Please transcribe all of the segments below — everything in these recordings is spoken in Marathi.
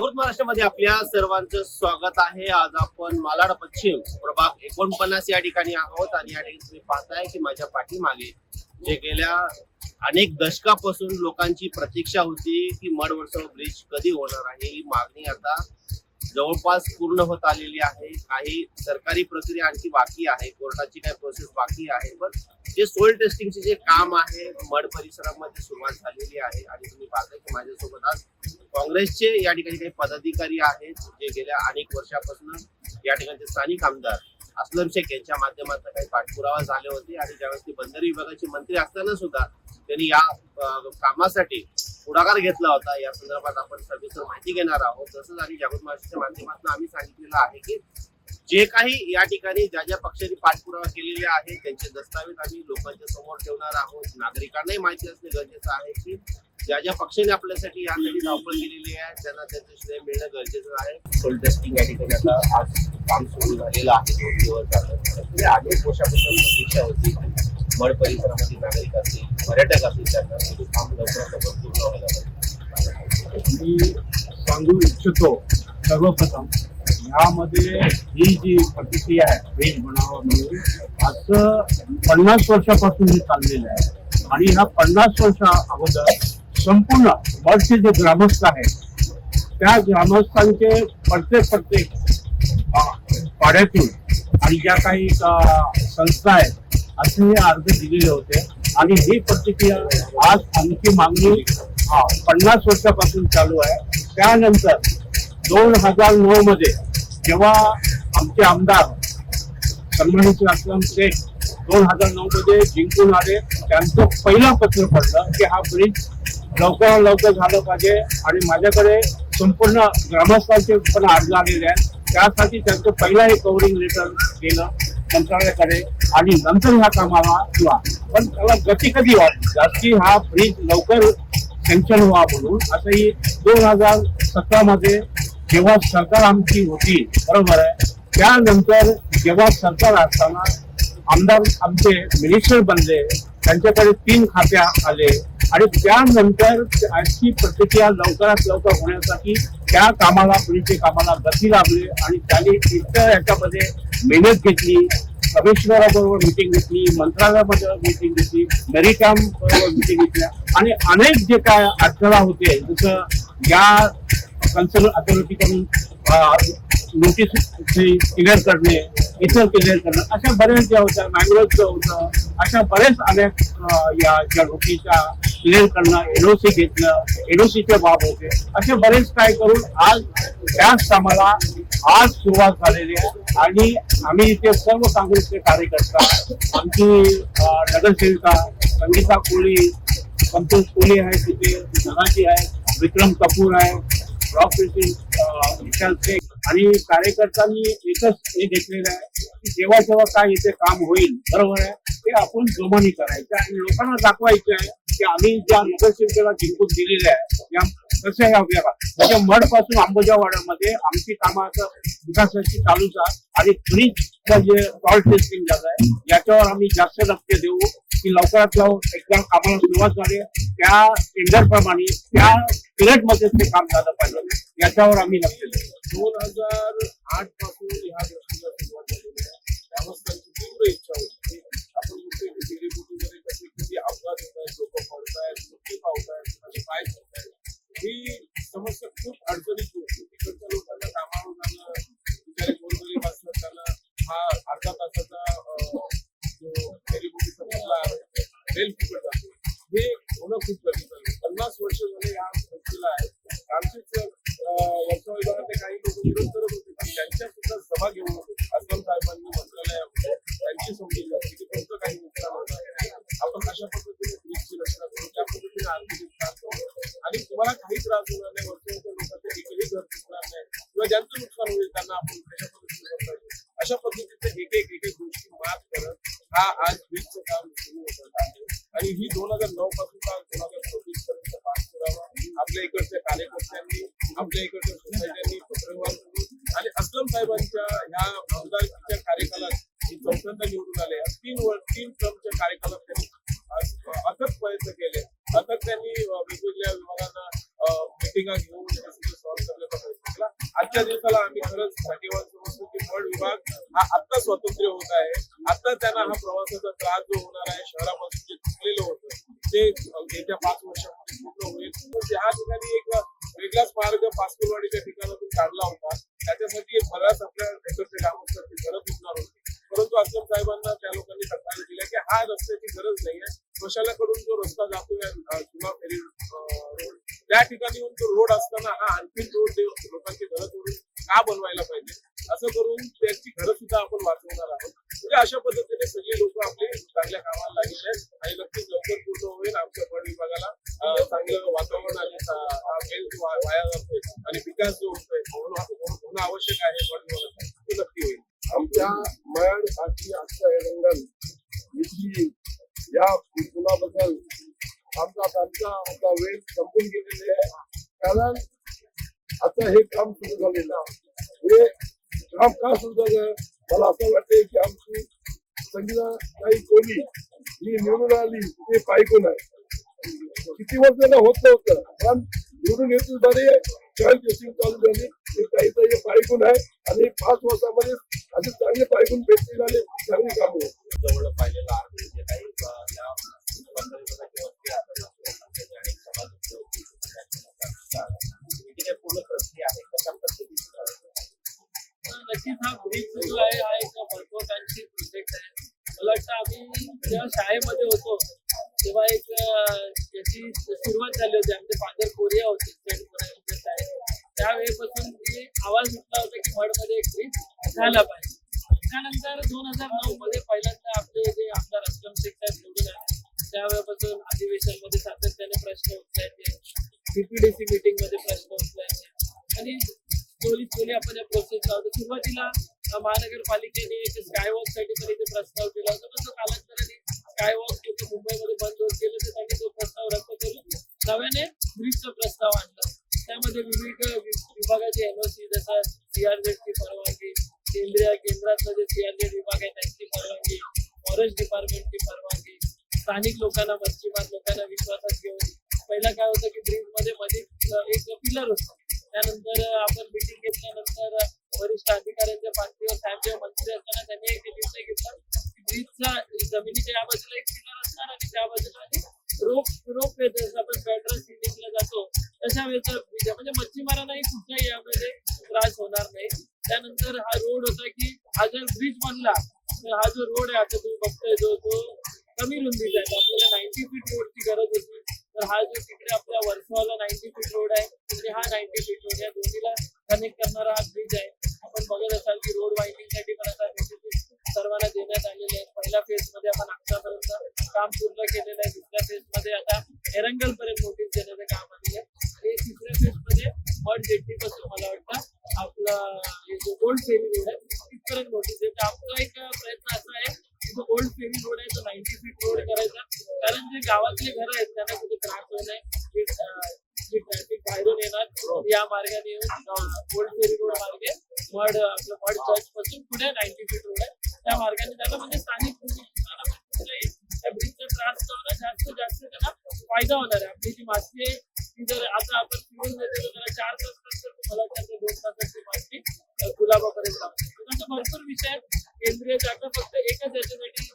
जागृत महाराष्ट्रामध्ये आपल्या सर्वांचं स्वागत आहे. आज आपण मालाड पश्चिम प्रभाग एकोणपन्नास या ठिकाणी आहोत आणि या ठिकाणी तुम्ही पाहताय की माझ्या पाठीमागे जे गेल्या अनेक दशकापासून लोकांची प्रतीक्षा होती की मडवडसव ब्रिज कधी होणार आहे ही मागणी आता जवळपास पूर्ण होत आलेली आहे. काही सरकारी प्रक्रिया आणखी बाकी आहे. कोर्टाची काही प्रोसेस बाकी आहे. पण जे सोयल टेस्टिंगचे जे काम आहे मड परिसरामध्ये सुरुवात झालेली आहे. आणि तुम्ही पाहताय की माझ्यासोबत आज काँग्रेसचे या ठिकाणी काही पदाधिकारी आहेत जे गेल्या अनेक वर्षापासून या ठिकाणचे स्थानिक आमदार असलम शेख यांच्या माध्यमातून काही पाठपुरावा झाले होते. आणि ज्यावेळेस ते बंदर विभागाचे मंत्री असताना सुद्धा त्यांनी या कामासाठी पुढाकार घेतला होता. या संदर्भात आपण सविस्तर माहिती घेणार आहोत. तसंच आणि जागृत महाराष्ट्राच्या माध्यमातून आम्ही सांगितलेलं आहे की जे काही या ठिकाणी ज्या ज्या पक्षांनी पाठपुरावा केलेले आहे त्यांचे दस्तावेज आम्ही लोकांच्या समोर ठेवणार आहोत. नागरिकांनाही माहिती असणे गरजेचं आहे की ज्या ज्या पक्षांनी आपल्यासाठी यासाठी धावपळ केलेली आहे त्यांना त्याचं श्रेय मिळणं गरजेचं आहे. सोल टेस्टिंग या ठिकाणी आता आज काम सुरू झालेलं आहे. दोन दिवस झालं. म्हणजे अनेक वर्षापासून प्रतीक्षा होती. मड परिसरामध्ये नागरिक असतील पर्यटक असतील त्यांना हे काम लवकरात लवकर पूर्ण व्हायला पाहिजे. मी सांगू इच्छितो सर्वप्रथम यामध्ये ही जी प्रतिक्रिया आहे ब्रिज बनावा म्हणून असं पन्नास वर्षापासून हे चाललेलं आहे. आणि ह्या पन्नास वर्षा अगोदर संपूर्ण बडचे जे ग्रामस्थ आहेत त्या ग्रामस्थांचे प्रत्येक प्रत्येक पाड्यातून आणि ज्या काही संस्था आहेत असे हे अर्ज दिलेले होते. आणि ही प्रतिक्रिया आज आमची मागणी पन्नास वर्षापासून चालू आहे. त्यानंतर दोन हजार नऊ मध्ये जेव्हा आमचे आमदार सन्मानित असलम शेख दोन हजार नऊ मध्ये जिंकून आले. त्यांचं पहिलं पत्र पडलं की हा ब्रिज लवकर लवकर झालं पाहिजे आणि माझ्याकडे संपूर्ण ग्रामस्थांचे पण अर्ज आलेले आहेत. त्यासाठी त्यांचं पहिला हे कव्हरिंग लेटर केलं मंत्रालयाकडे. आणि नंतर ह्या कामाला किंवा पण त्याला गती कधी वाढली? जास्ती हा ब्रिज लवकर सँक्शन व्हा म्हणून. असंही दोन हजार सतरा मध्ये जेव्हा सरकार आमची होती बरोबर आहे त्यानंतर जेव्हा सरकार असताना आमदार आमचे मिनिस्टर बनले त्यांच्याकडे तीन खात्या आले. आणि त्यानंतर आणखी प्रतिक्रिया लवकरात लवकर होण्यासाठी त्या कामाला पुढच्या कामाला गती लागली आणि त्यांनी इतक्या याच्यामध्ये मेहनत घेतली. कमिशनराबरोबर मिटिंग घेतली मंत्रालयाबरोबर मिटिंग घेतली मेरिटाम बरोबर मिटिंग घेतल्या. आणि अनेक जे काय अडथळा होते जसं या कन्सर्न अथॉरिटीकडून नोटीस क्लिअर करणे इतर क्लिअर करणं अशा बऱ्याच ज्या होत्या मँग्रोजचं होतं अशा बरेच अनेक या ज्या नोटीसच्या क्लिअर करणं एनओसी घेतलं एनओसीचे बाब होते असे बरेच काय करून आज त्याच कामाला आज सुरुवात झालेली आहे. आणि आम्ही इथे सर्व काँग्रेसचे कार्यकर्ता आमची नगरसेविका संगीता कोळी संतोष कोळी आहे तिथे धनाजी आहे विक्रम कपूर आहे ब्लॉक विशाल शेख. आणि कार्यकर्त्यांनी एकच हे घेतलेलं आहे की जेव्हा जेव्हा काय इथे काम होईल बरोबर आहे? ते आपण जोमानी करायचं आणि लोकांना दाखवायचं आहे की आम्ही ज्या नगरसेविकेला जिंकून दिलेल्या आहे या कसं आहे आपल्याला म्हणजे मडपासून आंबोजावाड्यामध्ये आमची कामाचं विकासाची चालूच आहे आणि ब्रिजचं जे सॉल्ट टेस्टिंग झालं आहे याच्यावर आम्ही जास्त लक्ष देऊ. की लवकरात लवकर एकदा कामाला सुरुवात झाली. त्या टेंडरप्रमाणे त्या पिरियडमध्ये ते काम झालं पाहिजे. याच्यावर आम्ही लक्ष देऊ. दोन हजार आठपासून ह्या आहे हे होणं खूप गरजेचं आहे. पन्नास वर्ष झाले या संस्थेला आहे. आमचीच वर्षा काही लोक विरोध करत होते पण त्यांच्या सुद्धा सभा घेऊन असलम साहेबांनी मंत्रालयामध्ये त्यांची समजून जाते की तुमचं काही नुकसान होणार आपण अशा पद्धतीने ब्रिजची रचना करू? त्या पद्धतीने आर्थिक नुकसान करू? आणि तुम्हाला काही त्रास होणार नाही वर्षाच्या लोकांचे एकही घर दिसणार नाही. किंवा ज्यांचं नुकसान होईल त्यांना आपण कशा पद्धतीने अशा पद्धतीचे एक एक एक एक गोष्टी मात करत हा आज आणि ही दोन हजार नऊ पासून का दोन हजार चोवीसपर्यंत पास करावा. आपल्या इकडच्या कार्यकर्त्यांनी आपल्या इकडच्या सोसायट्यांनी पत्रव्यवहार करून आणि असलम साहेबांच्या ह्या आमदारकीच्या कार्यकालात हे चौथ्यांदा निवडून आले. तीन वर तीन टर्मच्या कार्यकालात त्यांनी अथक प्रयत्न केले. अथक त्यांनी वेगवेगळ्या विभागांना मिटिंगा घेऊन सॉल्व्ह करण्याचा प्रयत्न आजच्या दिवसाला आम्ही खरंच भाग्यवान समजतो विभाग हा आता स्वातंत्र्य होत आहे. आता त्यांना हा प्रवासाचा त्रास जो होणार आहे शहरापासून जे चुकलेलं होतं ते येत्या पाच वर्षामध्ये पूर्ण होईल. म्हणजे तर या ठिकाणी एक वेगळाच मार्ग पासपूरवाडीच्या ठिकाणातून काढला होता. त्याच्यासाठी बऱ्याच आपल्या नेतृत्व काम असतात ते गरज उठणार होती. परंतु असलम साहेबांना त्या लोकांनी तक्रार दिल्या की हा रस्त्याची गरज नाही आहे मशालाकडून जो रस्ता जातो या जुना फेरी रोड त्या ठिकाणी येऊन तो रोड असताना हा आणखी रोड लोकांची गरज होईल का बनवायला पाहिजे? असं करून त्यांची घरं सुद्धा आपण वाचवणार आहोत. म्हणजे अशा पद्धतीने सगळे लोक आपले चांगल्या कामाला लागलेले आहेत. आणि नक्कीच लवकर पूर्ण होईल आमच्या फळ विभागाला. चांगलं वातावरण आणि वाया जातोय आणि विकास जो होतोय होणं आवश्यक आहे फळ विभागाचा. नक्की होईल. आमच्या मयाडसाठी आमच्या एरंगल इथली या पुलाबद्दल आमचा आमचा आता वेळ संपून गेलेले आहे. कारण आता हे काम सुरू झालेलं आहे. हे काम का सुरू झालं? मला असं वाटतंय की आमची संगीता काही कोणी ही निवडून आली ते पायकून आहे. किती वर्षाला होत नव्हतं पण निवडून येतील बरे चार दिवशी चालू झाली ते काही हे पायकून आहे. आणि पाच वर्षामध्ये असे चांगले पायकून भेटतील आणि चांगली काम तेव्हा एक त्याची सुरुवात झाली होती. आमचे फादर कोरिया होते. सेंट कोरिया त्यावेळेपासून ती आवाज उठला होता की मडमध्ये एक ब्रिज झाला पाहिजे. त्यानंतर दोन हजार नऊ मध्ये पहिल्यांदा आपले जे आमदार असलम शेख साहेब निवडून आले. त्यावेळेपासून अधिवेशनमध्ये सातत्याने प्रश्न उचलायचे सीपीडीसी मीटिंगमध्ये प्रश्न उचलायचे आणि स्लोली स्लोली आपण या प्रोसेस लावतो सुरुवातीला महानगरपालिकेने स्कायवॉकसाठी पण इथे प्रस्ताव केला होता. पण तो कालांतराने काय तिथे मुंबईमध्ये बंद होत गेलं तर त्यांनी तो प्रस्ताव रद्द करून नव्याने ब्रिजचा प्रस्ताव आणला. त्यामध्ये विविध विभागाचे एनओसी जसा सीआरझेडची परवानगी केंद्रीय केंद्रातलं जे सीआरझेड विभाग आहे त्यांची परवानगी फॉरेस्ट डिपार्टमेंटची परवानगी स्थानिक लोकांना मच्छीमार लोकांना विश्वासात घेऊन. पहिला काय होतं की ब्रिजमध्ये मध्ये एक पिलर होतं. त्यानंतर आपण मिटिंग घेतल्यानंतर वरिष्ठ अधिकाऱ्यांच्या पार्टीवर साहेब जेव्हा मंत्री असताना त्यांनी एक निर्णय घेतला. की जमिनीच्या या बाजूला एक पिलर असणार आणि त्या बाजूला रोप रोप जसं आपण पेट्रोल सिलिंगला जातो तशा वेळेचा म्हणजे, म्हणजे मच्छीमारांनाही कुठलाही यामध्ये त्रास होणार नाही. त्यानंतर हा रोड होता की हा जर ब्रिज बनला तर हा जो रोड आहे आता तुम्ही बघताय जो तो कमी रुंदीचा आहे आपल्याला नाईन्टी फीट रोडची गरज होती. तर हा जो तिकडे आपल्या वर्षाला नाईन्टी फीट रोड आहे तिकडे हा नाईन्टी फीट रोड या दोन्हीला कनेक्ट करणारा हा ब्रिज आहे. एरंगल पर्यंत नोटीस देण्याचं काम आलेलं आहे. आणि तिसऱ्या फेजमध्ये मड जेट्टी पासून मला वाटतं आपला जो ओल्ड फेरी रोड आहे तिथपर्यंत नोटीस देतं आमचा एक प्रयत्न असा आहे की जो ओल्ड फेरी रोड आहे तो नाईन्टी फीट रोड करायचा. कारण जे गावातले घर आहेत त्यांना कुठे त्रास होऊ नये जी ट्रॅफिक बाहेरून येणार या मार्गाने येऊन ओल्ड फेरी रोड मार्गे मड आपलं मड चर्च पासून पुढे नाईन्टी फीट रोड आहे. त्या मार्गाने त्याला म्हणजे स्थानिक त्या ब्रिजचा त्रास जास्त जास्त फायदा होणार आहे. आपली जी माती आहे ती जर आता आपण पिळून देतो तर त्याला चार तास लागतात. तर मला वाटतं दोन तासाची माती गुलाबापर्यंत लागते. म्हणजे भरपूर विषय केंद्रीय जागा फक्त एकच याच्यासाठी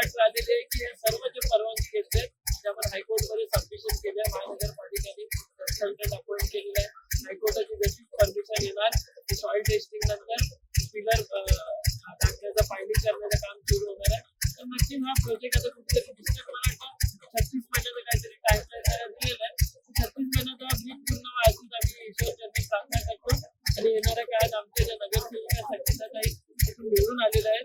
अट राहिलेली आहे की हे सर्व जे परवानगी घेतले ते आपण हायकोर्टमध्ये सबमिशन केले आहे. महानगरपालिकेने कन्सल्टंट अपॉइंट केलेलं आहे. हायकोर्टाची जशी परमिशन येणार सॉइल टेस्टिंग नंतर पिलर टाकण्याचं फायलिंग करण्याचं काम सुरू होणार आहे. तर नक्की हा प्रोजेक्ट आता कुठेतरी इथून आहे.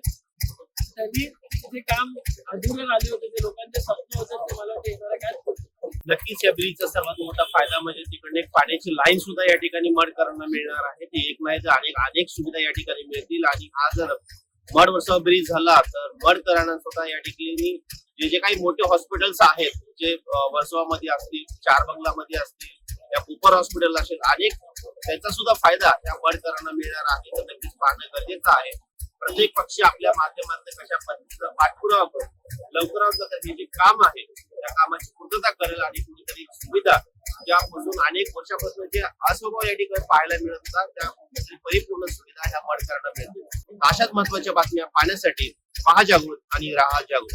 त्यांनी जे काम अधुरे राहिले होते जे लोकांचे स्वप्न होते ते मला वाटतं येणाऱ्या काळात नक्कीच या ब्रिजचा सर्वात मोठा फायदा म्हणजे तिकडे एक पाण्याची लाईन सुद्धा या ठिकाणी मडकरांना मिळणार आहे. ती एक नाही तर अनेक अनेक सुविधा या ठिकाणी मिळतील. आणि हा जर मड वर्षा ब्रिज झाला तर मडकरांना सुद्धा या ठिकाणी जे जे काही मोठे हॉस्पिटल्स आहेत जे वर्सोवामध्ये असतील चार बंगलामध्ये असतील या कुपर हॉस्पिटल असेल अनेक त्याचा सुद्धा फायदा या मडकरांना मिळणार आहे. तर नक्कीच पाहणं गरजेचं आहे. प्रत्येक पक्षी आपल्या माध्यमातून कशा पद्धतीचा पाठपुरावा करून लवकरात लवकर हे जे काम आहे त्या कामाची पूर्तता करेल आणि कुठेतरी सुविधा ज्यापासून अनेक वर्षापासून जे अस्वभाव या ठिकाणी पाहायला मिळत होता त्या परिपूर्ण सुविधा ह्या मडकरांना मिळतील. अशाच महत्त्वाच्या बातम्या पाहण्यासाठी महाजागृत आणि राहा जागृत.